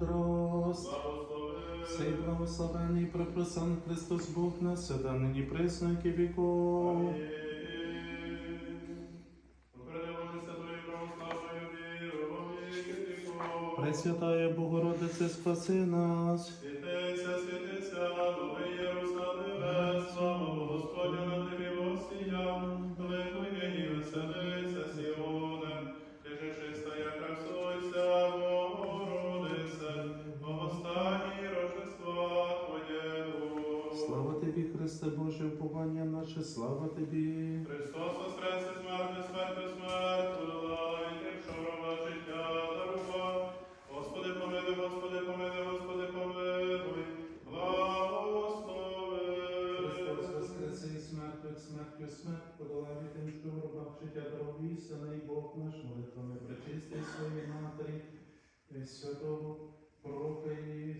мудрость. Сей благословений прекрасен Христос Бог нас, седа нині присники віков. Пресвятає віки віков. Пресвятая Богородице, спаси нас. Святися, святися, новий тобі, Христе Боже, уповання наше, слава тобі. Христос воскресе смерти, смерти, смерть, подолав, і тим, що гроба життя дарував. Господи, помилуй, Господи, помилуй, Господи, помилуй, благослови. Христос воскресе і смерть, від смерть, подолав і тим, що в гробах життя дорогу істинний Бог наш, молитвами причисти своїй матері, і святого пророка і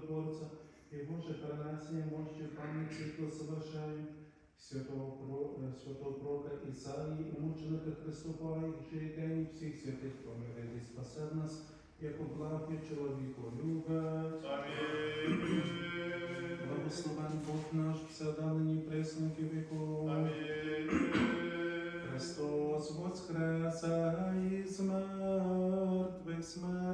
чудотворця, і Боже перенесення мощі в пам'ять світло совершаю, святого, Про- е, святого пророка Ісаї, і мученика Христова, і життєнні всіх святих помилуй і спасе нас, як облаки чоловіку любить. Амінь. Благословен Бог наш, всегда нині присноки віку. Амінь. Христос воскресе із мертвих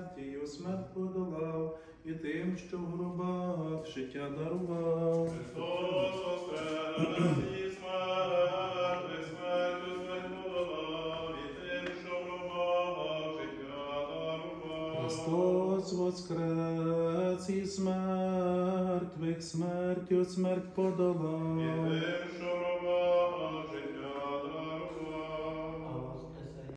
смертію смерть подолав, і тим, що в гробах життя дарував. Христос воскрес із мертвих, смертю смерть подолав, і тим, що в гробах життя дарував. Христос воскрес із мертвих смертю смерть І подолав. тим,